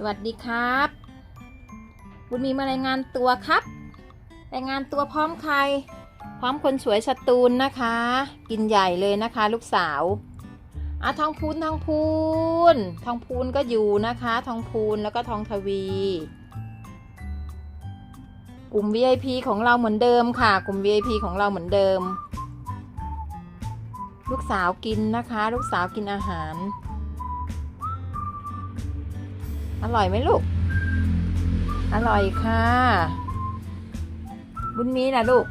สวัสดีครับ บุญมีมารายงานตัวครับ รายงานตัวพร้อมใคร พร้อมคนสวยสตูลนะคะ กินใหญ่เลยนะคะ ลูกสาวอะทองพูนทองพูนทองพูนก็อยู่นะคะ ทองพูนแล้วก็ทองทวี กลุ่ม VIP ของเราเหมือนเดิมค่ะ กลุ่ม VIP ของเราเหมือนเดิม ลูกสาวกินนะคะ ลูกสาวกินอาหาร อร่อยไหมลูก อร่อยค่ะ บุญมีนะลูก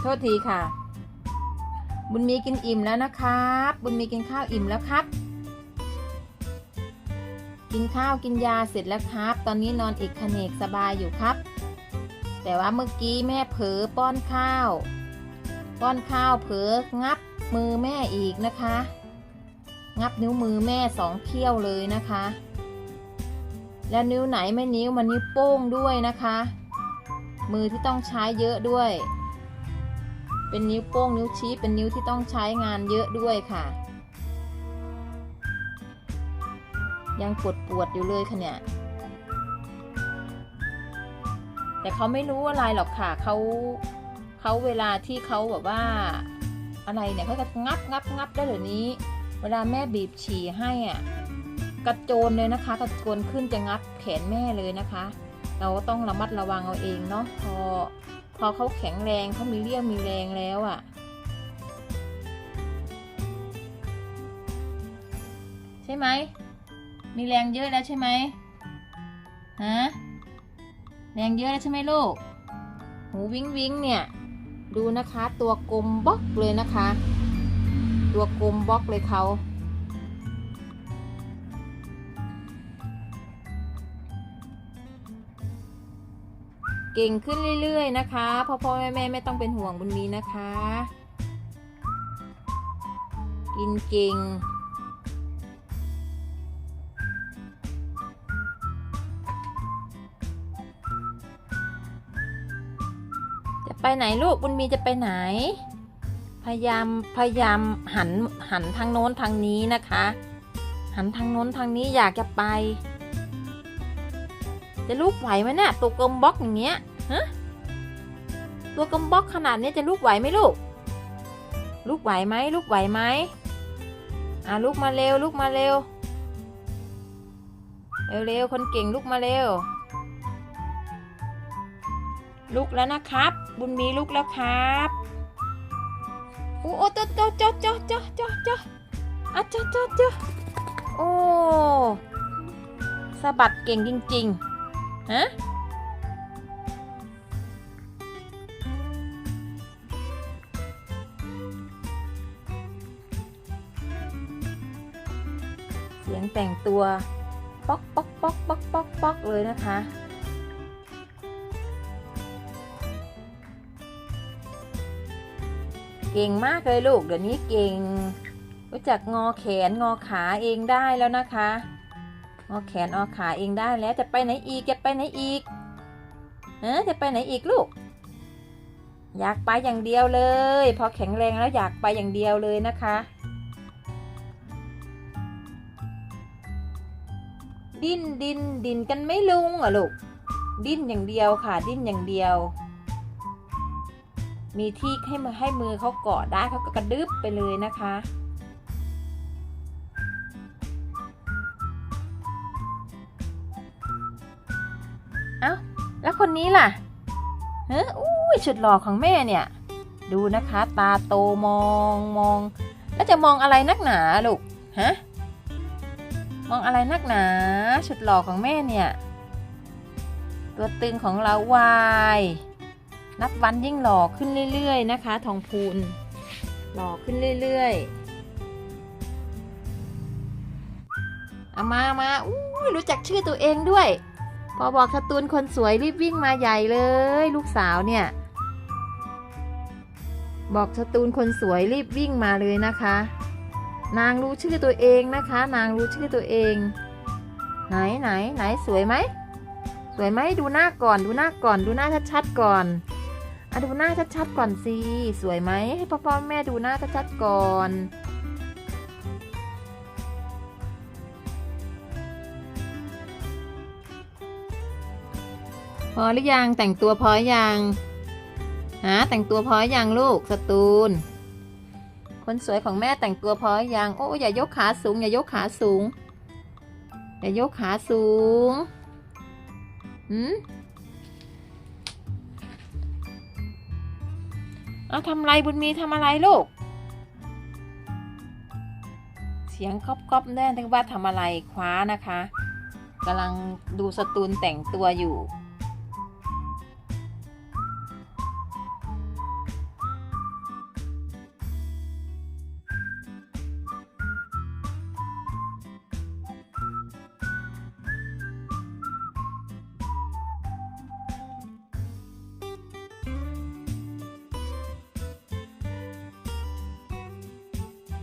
โทษทีค่ะ บุญมีกินอิ่มแล้วนะครับ บุญมีกินข้าวอิ่มแล้วครับ กินข้าวกินยาเสร็จแล้วครับ ตอนนี้นอนเอกขเนกสบายอยู่ครับ แต่ว่าเมื่อกี้แม่เผลอป้อนข้าว ป้อนข้าวเผลองับมือแม่อีกนะคะ งับนิ้วมือแม่สองเขี้ยวเลยนะคะ แล้วนิ้วไหนไม่นิ้วมันนิ้วโป้งด้วยนะคะ มือที่ต้องใช้เยอะด้วย เป็นนิ้วโป้งนิ้วชี้เป็นนิ้วที่ต้องใช้งานเยอะด้วยค่ะ ยังปวดปวดอยู่เลยค่ะเนี่ยแต่เขาไม่รู้อะไรหรอกค่ะเขาเขาเวลาที่เขาแบบว่าอะไรเนี่ยเขาจะงับงับงับได้เดี๋ยวนี้ เวลาแม่บีบฉี่ให้อะ กระโจนเลยนะคะ กระโจนขึ้นจะงับแขนแม่เลยนะคะ เราก็ต้องระมัดระวังเอาเองเนาะพอพอเขาแข็งแรงเขามีเรี่ยวมีแรงแล้วอะ่ะใช่ไหมมีแรงเยอะแล้วใช่ไหมฮะแรงเยอะแล้วใช่ไหมลูกหูวิ้งวิ้งเนี่ยดูนะคะตัวกลมบล็อกเลยนะคะ ตัวกลมบล็อกเลยเขา เก่งขึ้นเรื่อยๆนะคะพ่อพ่อแม่แม่ไม่ต้องเป็นห่วงบุญมีนะคะ กินเก่งจะไปไหนลูกบุญมีจะไปไหน พยายามพยายามหันหันทางโน้นทางนี้นะคะ หันทางโน้นทางนี้อยากจะไป จะลูกไหวไหมเนี่ยตัวกลมบล็อกอย่างเงี้ยฮะตัวกลมบล็อกขนาดนี้จะลูกไหวไหมลูก ลูกไหวไหมลูกไหวไหมอะลูกมาเร็วลูกมาเร็วเร็วเร็วคนเก่งลูกมาเร็ว ลุกแล้วนะครับ บุญมีลุกแล้วครับโอ้โอ้เจ้าเจ้าเจ้าเจ้าเจ้าเจ้าเจ้าอะเจ้าเจ้าเจ้าโอ้สะบัดเก่งจริง ๆ ฮะเสียงแต่งตัว ป๊อกป๊อกป๊อกป๊อกป๊อกป๊อกเลยนะคะเก่งมากเลยลูก เดี๋ยวนี้เก่ง รู้จักงอแขนงอขาเองได้แล้วนะคะ งอกแขนงอกขาเองได้แล้วจะไปไหนอีกจะไปไหนอีกเออจะไปไหนอีกลูก อยากไปอย่างเดียวเลย พอแข็งแรงแล้วอยากไปอย่างเดียวเลยนะคะ ดิ้นดินดินกันไม่ลุงอะลูกดิ้นอย่างเดียวค่ะ ดิ้นอย่างเดียว มีที่ให้มือให้มือเขาเกาะได้เขาก็กระดึบไปเลยนะคะ แล้วคนนี้ล่ะเฮ้ยอุ้ยชุดหล่อของแม่เนี่ย ดูนะคะตาโตมองมอง แล้วจะมองอะไรนักหนาลูกฮะมองอะไรนักหนาชุดหล่อของแม่เนี่ย ตัวตึงของเราวายนับวันยิ่งหล่อขึ้นเรื่อย ๆ นะคะ ทองพูนหล่อขึ้นเรื่อยๆเอามามาอู้ยรู้จักชื่อตัวเองด้วย พอบอกการ์ตูนคนสวยรีบวิ่งมาใหญ่เลย ลูกสาวเนี่ย บอกการ์ตูนคนสวยรีบวิ่งมาเลยนะคะ นางรู้ชื่อตัวเองนะคะ นางรู้ชื่อตัวเอง ไหนไหนไหนสวยไหมสวยไหมดูหน้าก่อนดูหน้าก่อนดูหน้าชัดๆก่อนอะดูหน้าชัดๆก่อนสิสวยไหมให้พ่อพ่อแม่ดูหน้าชัดๆก่อน พอหรือยังแต่งตัวพอยังฮะแต่งตัวพอยังลูกสตูน คนสวยของแม่แต่งตัวพอยังโอ้อย่ายกขาสูง อย่ายกขาสูง อย่ายกขาสูงหืมเอาทำไรบุญมีทำอะไรลูก เสียงก๊อบก๊อบแน่นึกว่าทำอะไรคว้านะคะกำลังดูสตูนแต่งตัวอยู่